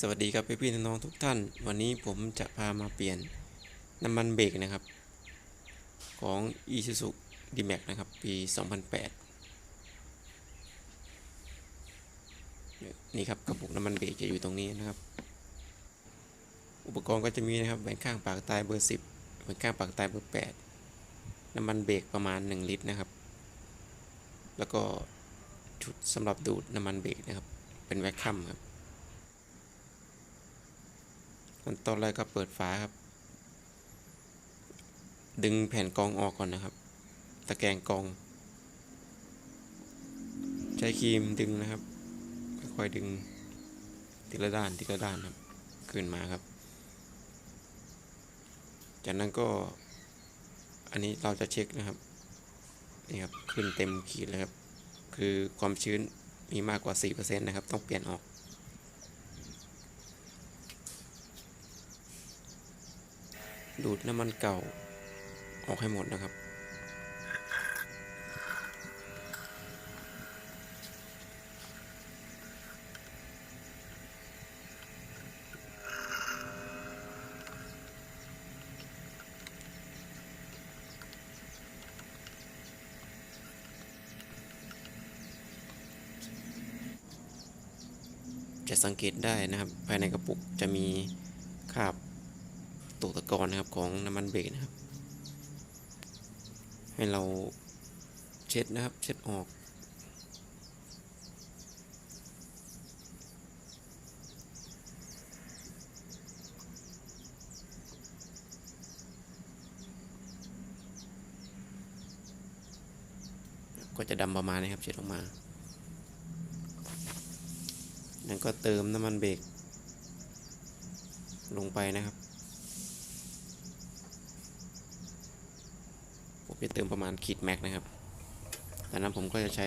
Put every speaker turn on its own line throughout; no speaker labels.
สวัสดีครับพี่ๆน้องๆทุกท่าน วันนี้ผมจะพามาเปลี่ยนน้ำมันเบรกนะครับ ของ Isuzu D-Max นะครับ ปี 2008 นี่ครับกระปุกน้ำมันเบรกจะอยู่ตรงนี้นะครับ อุปกรณ์ก็จะมีนะครับแหวนข้างปากตายเบอร์ 10แหวนข้างปากตายเบอร์ 8 น้ำมันเบรกประมาณ 1 ลิตรนะครับ แล้วก็ชุดสำหรับดูดน้ำมันเบรกนะครับ เป็นแวคคัมครับ ขั้นตอนแรกก็เปิดฝาครับ ดึงแผ่นกองออกก่อนนะครับ ตะแกรงกอง ใช้ครีมดึงนะครับ ค่อยๆดึงทีละด้านทีละด้านครับ ขึ้นมาครับ จากนั้นก็อันนี้เราจะเช็คนะครับนี่ครับ ขึ้นเต็มขีดเลยครับ คือความชื้นมีมากกว่า 4%นะครับ ต้องเปลี่ยนออก ดูดน้ำมันเก่าออกให้หมดนะครับ จะสังเกตได้นะครับ ภายในกระปุกจะมีคราบ ตกตะกอนนะครับของน้ำมันเบรกนะครับ ให้เราเช็ดนะครับ เช็ดออก ก็จะดำประมาณนี้ครับ เช็ดออกมา แล้วก็เติมน้ำมันเบรกลงไปนะครับ ผมจะเติมประมาณขีดแม็กนะครับจากนั้นผมก็จะใช้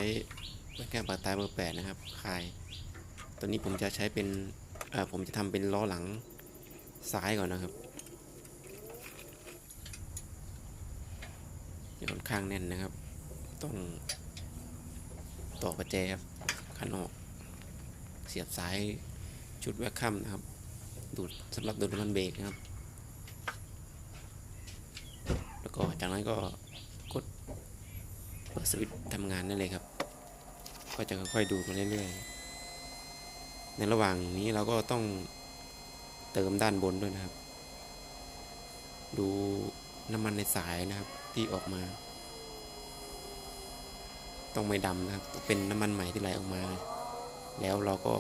แก้วปากตายเบอร์แปดนะครับคายตัวนี้ผมจะใช้เป็นผมจะทำเป็นล้อหลังซ้ายก่อนนะครับค่อนข้างแน่นนะครับ ต้องต่อประแจครับขันออก เสียบสายชุดแวคคัมนะครับ ดูดสำหรับดูดน้ำมันเบรกนะครับ แล้วก็จากนั้นก็ ดสวิตช์ทำงานได้เลยครับ ก็จะค่อยๆดูดมาเรื่อยๆ ในระหว่างนี้เราก็ต้องเติมด้านบนด้วยนะครับ ดูน้ำมันในสายนะครับที่ออกมา ต้องไม่ดำนะครับ เป็นน้ำมันใหม่ที่ไหลออกมา แล้วเราก็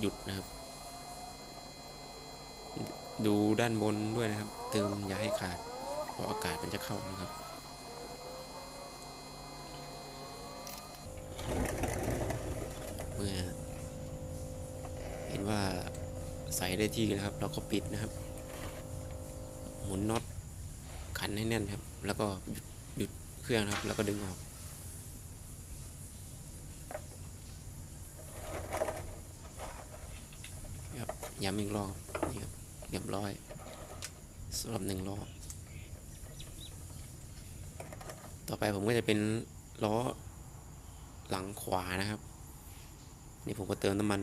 หยุดนะครับ ดูด้านบนด้วยนะครับ เติมอย่าให้ขาดเพราะอากาศมันจะเข้านะครับ ใส่ได้ที่แล้วครับ เราก็ปิดนะครับ หมุนน็อตขันให้แน่นครับ แล้วก็หยุดเครื่องครับ แล้วก็ดึงออกครับย้ำอีกรอบนี่ครับเรียบร้อยสำหรับหนึ่งล้อต่อไปผมก็จะเป็นล้อหลังขวานะครับ นี่ผมก็เติมน้ำมัน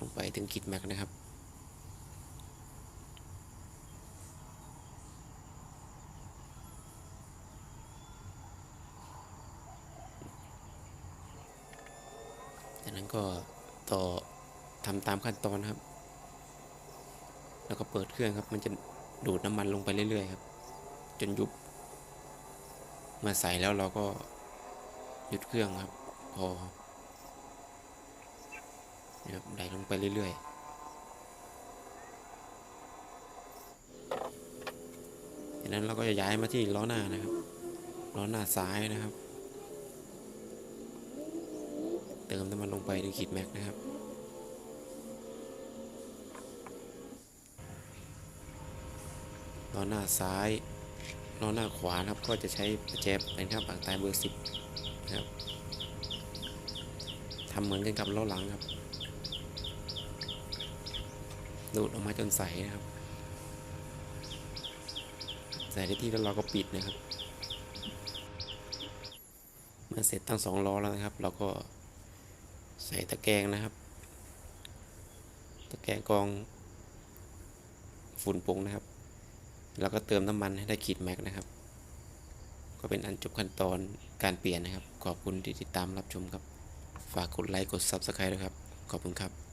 ลงไปถึงกิดแม็กนะครับ จากนั้นก็ต่อทำตามขั้นตอนนะครับ แล้วก็เปิดเครื่องครับ มันจะดูดน้ำมันลงไปเรื่อยๆครับ จนยุบ เมื่อใส่แล้วเราก็หยุดเครื่องครับ พอ นะครับไหลลงไปเรื่อยๆจากนั้นเราก็จะย้ายมาที่ล้อหน้านะครับล้อหน้าซ้ายนะครับ เติมน้ำมันลงไปในขีดแม็กนะครับล้อหน้าซ้ายล้อหน้าขวานะครับก็จะใช้ประแจเป็นข้างปากตายเบอร์สิบนะครับทำเหมือนกันกับล้อหลังครับ ดูดออกมาจนใสนะครับ ใส่ได้ที่แล้วเราก็ปิดนะครับ เมื่อเสร็จทั้งสองล้อแล้วนะครับ เราก็ใส่ตะแกรงนะครับ ตะแกรงกองฝุ่นปุงนะครับ แล้วก็เติมน้ำมันให้ได้ขีดแม็กนะครับ ก็เป็นอันจบขั้นตอนการเปลี่ยนนะครับ ขอบคุณที่ติดตามรับชมครับ ฝากกดไลค์กด Subscribe ด้วยครับ ขอบคุณครับ